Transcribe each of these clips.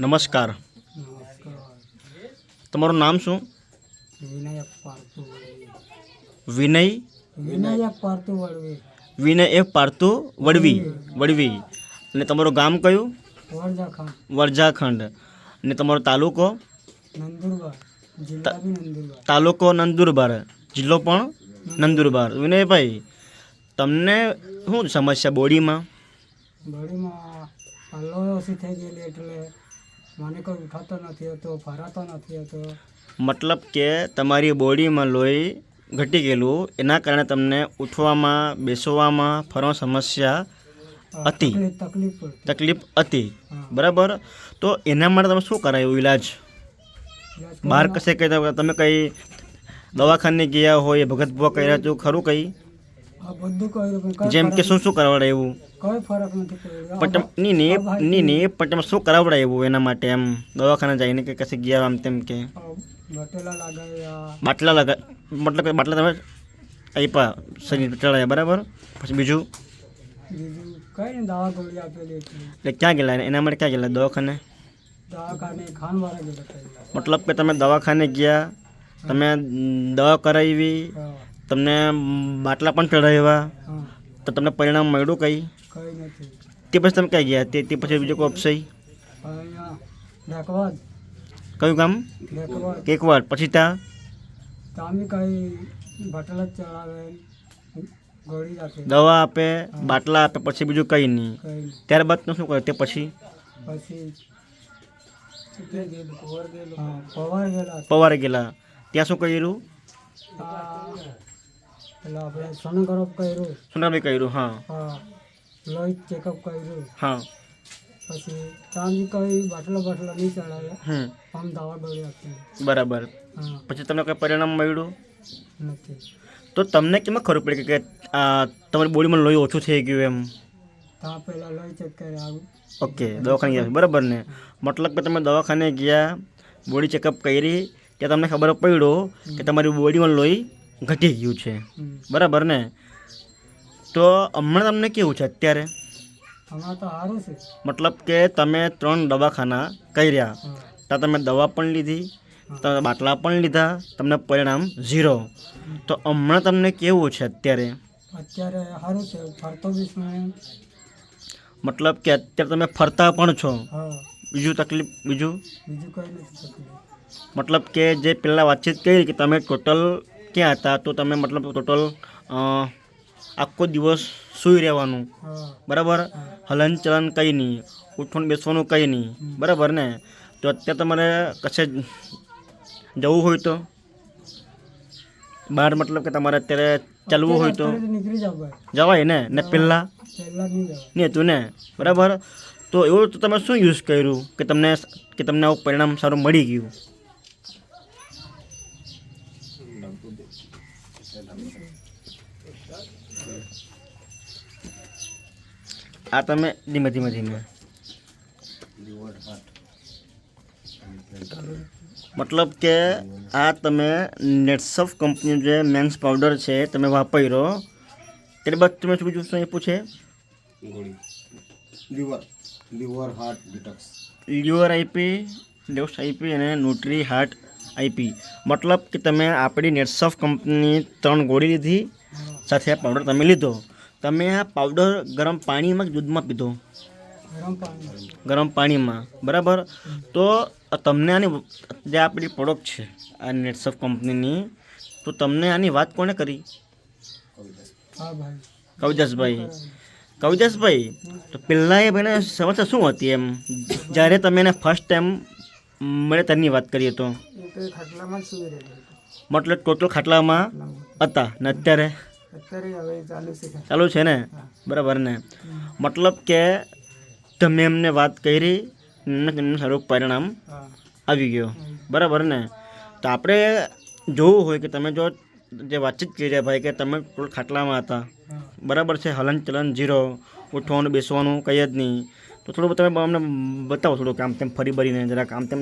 નમસ્કાર. તમારું નામ શું? વિનય વિનય એ પારતું વડવી. વડવી. અને તમારું ગામ કયું? વરજાખંડ અને તમારો તાલુકો? તાલુકો નંદુરબાર. જિલ્લો પણ નંદુરબાર. વિનયભાઈ તમને શું સમસ્યા બોડીમાં? બોડીમાં થઈ ગયેલી એટલે મને કોઈ ઉઠાતો નથી હતો ફરાતો નથી હતો. મતલબ કે તમારી બોડીમાં લોહી ઘટી ગયેલું એના કારણે તમને ઉઠવામાં બેસવામાં ફરવા સમસ્યા હતી. તકલીફ તકલીફ હતી. બરાબર? તો એના માટે તમે શું કરાયું ઈલાજ? બહાર કશે કઈ તમે કઈ દવાખાને ગયા હોય ભગત ભુવા કર્યા તો ખરું કઈ? જેમ કે શું શું કરાવડાયું કઈ ફરક નથી પડ્યો. પણ ની ની ની ની પણ તમે શું કરાવડાયું એના માટે એમ? દવાખાને જઈને કે કશે ગયા આમ તેમ કે? બાટલા લગાવ્યા. બાટલા લગા મતલબ કે બાટલા તમે આપ્યા શરીર ચડાયા બરાબર? પછી બીજું? બીજું કઈ ને દવા ગોળી આપેલી એટલે ક્યાં ગયેલા? એના માટે ક્યાં ગયેલા? દવાખાને? મતલબ કે તમે દવાખાને ગયા તમે દવા કરાવી તમને બાટલા પણ ચડાવ્યા તો તમને પરિણામ મળ્યું કઈ? કઈ નથી તે પછી તમે ક્યાં ગયા તે તે પછી બીજો કોઈ અપસઈ અહીંયા ઢેકવાદ કયું કામ ઢેકવાદ કેકવાડ પછી ત્યાં તામી કઈ બટલ જ ચડાવે ગોળી રાખે દવા આપે બાટલા આપે પછી બીજું કંઈ નહીં કઈ નહીં. ત્યારબાદ તમે શું કરે તે પછી પછી હા પવાર ગયેલા પવારે ગયેલા ત્યાં શું કર્યું આ પેલા આપણે સોનોગ્રાફ કર્યું સોનાભાઈ કર્યું હા હા લોહી ચેકઅપ કર્યું. હા. પછી તામી કઈ બાટલા બાટલા નહીં ચડાવ્યા હમ. આમ દવા ગોળી આપી બરાબર. પછી તમને કંઈ પરિણામ મળ્યું? નથી. તો તમને કેમ ખબર પડી કે તમારી બોડીમાં લોહી ઓછું થઈ ગયું એમ? તા પહેલા લોહી ચેક કર્યા આવું. ઓકે દવાખાને ગયા. બરાબર ને? મતલબ કે તમે દવાખાને ગયા બોડી ચેકઅપ કરી ત્યાં તમને ખબર પડ્યો કે તમારી બોડીમાં લોહી ઘટી ગયું છે. બરાબર ને? તો હમણાં તમને કેવું છે અત્યારે? હમણાં તો સારું છે. મતલબ કે તમે ત્રણ દવાખાના કર્યા. રહ્યા ત્યાં તમે દવા પણ લીધી તમે બાટલા પણ લીધા તમને પરિણામ ઝીરો. તો હમણાં તમને કેવું છે અત્યારે? અત્યારે સારું છે. ફરતો બી મતલબ કે અત્યારે તમે ફરતા પણ છો. બીજું તકલીફ બીજું? બીજું કંઈ નથી તકલીફ. મતલબ કે જે પહેલાં વાતચીત કરી કે તમે ટોટલ ક્યાં હતા તો તમે મતલબ ટોટલ આખો દિવસ સૂઈ રહેવાનું. બરાબર? હલન ચલન કંઈ નહીં. ઉઠવાનું બેસવાનું કંઈ નહીં. બરાબર ને? તો અત્યારે તમારે કશે જવું હોય તો? બહાર મતલબ કે તમારે અત્યારે ચાલવું હોય તો? જવાય ને? ને પહેલાં નહીં હતું ને બરાબર? તો એવું તો તમે શું યુઝ કર્યું કે તમને કે તમને આવું પરિણામ સારું મળી ગયું? આ તમે ધીમે ધીમે ધીમે. મતલબ કે આ તમે નેટસફ કંપનીનું જે મેન્સ પાવડર છે તમે વાપર્યો ત્યારબાદ તમે શું બીજું શું આપ્યું છે? Liver. Liver heart detox. લ્યુઅર IP ડેવસ આઈપી અને ન્યુટ્રી હાર્ટ આઈપી મતલબ કે તમે આપણી નેટસફ કંપની ત્રણ ગોળી લીધી સાથે આ પાવડર તમે લીધો. તમે આ પાવડર ગરમ પાણીમાં દૂધમાં પીધો? ગરમ પાણીમાં. બરાબર? તો તમને આની જે આપણી પ્રોડક્ટ છે આ નેટસફ કંપનીની તો તમને આની વાત કોણે કરી? કવિદાસભાઈ. કવિદાસભાઈ તો પહેલાં એ ભાઈને સમસ્યા શું હતી એમ? જ્યારે તમે એને ફર્સ્ટ ટાઈમ મળે તેની વાત કરીએ તો? મતલબ ટોટલ ખાટલામાં. હતા. ને અત્યારે? ચાલુ છે. ને? બરાબર ને? મતલબ કે તમે એમને વાત કરી એમને સારું પરિણામ આવી ગયો. બરાબર ને? તો આપણે જોવું હોય કે તમે જો જે વાતચીત કરી રહ્યા ભાઈ કે તમે ખાટલામાં હતા. બરાબર છે? હલન ચલન જીરો ઉઠવાનું બેસવાનું કંઈ જ નહીં. તો થોડું તમે અમને બતાવો થોડું કામ તેમ ફરી ભરીને જરાક આમ તેમ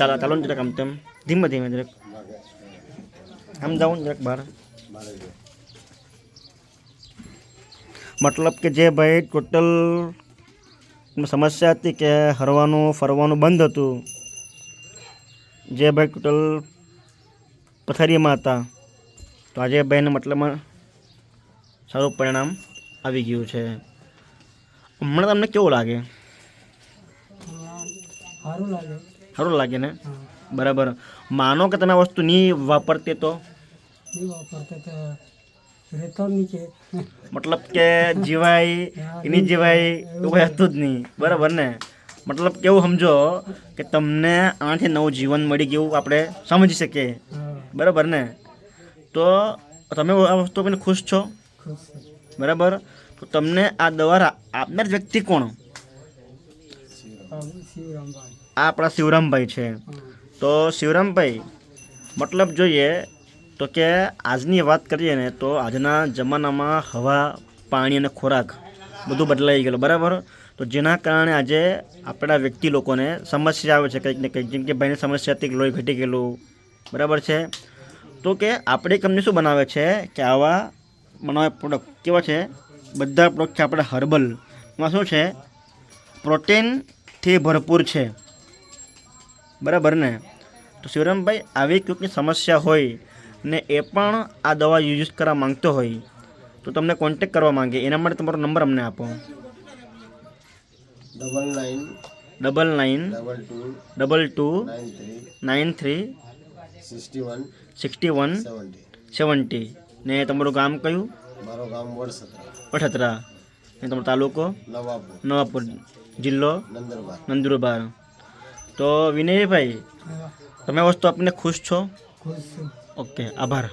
ચાલો ચાલો ને જરાક આમ તેમ. ધીમે ધીમે જરાક. આમ જાઓ ને જરાક બહાર. મતલબ કે જે ભાઈ ટોટલ સમસ્યા હતી કે હરવાનું ફરવાનું બંધ હતું જે ભાઈ ટોટલ પથારીમાં હતા તો આજે ભાઈને મતલબમાં સારું પરિણામ આવી ગયું છે. હમણાં તમને કેવું લાગે? સારું લાગે. સારું લાગે ને? બરાબર. માનો કે તમે વસ્તુ નહીં વાપરતી તો? નહીં વાપરતે તો રહેતો નીચે મતલબ કે જીવાય એની જીવાય એવું કંઈ હતું જ નહીં. બરાબર ને? મતલબ કેવું સમજો કે તમને આઠે નવું જીવન મળી ગયું આપણે સમજી શકીએ. બરાબર ને? તો તમે આ વસ્તુ કરીને ખુશ છો? બરાબર? તો તમને આ દવા આપનાર વ્યક્તિ કોણ? આ આપણા શિવરામભાઈ છે. તો શિવરામભાઈ મતલબ જોઈએ તો કે આજની વાત કરીએ ને તો આજના જમાનામાં હવા, પાણી અને ખોરાક બધું બદલાઈ ગયેલું, બરાબર? તો જેના કારણે આજે આપણા વ્યક્તિ લોકોને સમસ્યા આવે છે કંઈક ને કંઈક, જેમ કે ભાઈને સમસ્યા હતી લોહી ઘટી ગયેલું, બરાબર છે? તો કે આપણી કંપની શું બનાવે છે કે આવા બનાવે પ્રોડક્ટ કેવા છે? બધા પ્રોડક્ટ છે આપણે હર્બલ એમાં શું છે? પ્રોટીનથી ભરપૂર છે. બરાબર ને? તો શિવરામભાઈ, આવી કોઈકની સમસ્યા હોય ને એ પણ આ દવા યુઝ કરવા માંગતો હોય તો તમને કોન્ટેક કરવા માંગે. એના માટે તમારો નંબર અમને આપો. Double nine double nine double two nine three sixty one sixty one seventy seventy ને તમારું ગામ કયું? મારું ગામ વડસત્રા ને તમારો તાલુકો? નવાપુર. નવાપુર. જિલ્લો? નંદરબાર. નંદુરબાર. તો વિનયભાઈ તમે વસ્તુ આપને ખુશ છો? ખુશ છું. ઓકે આભાર.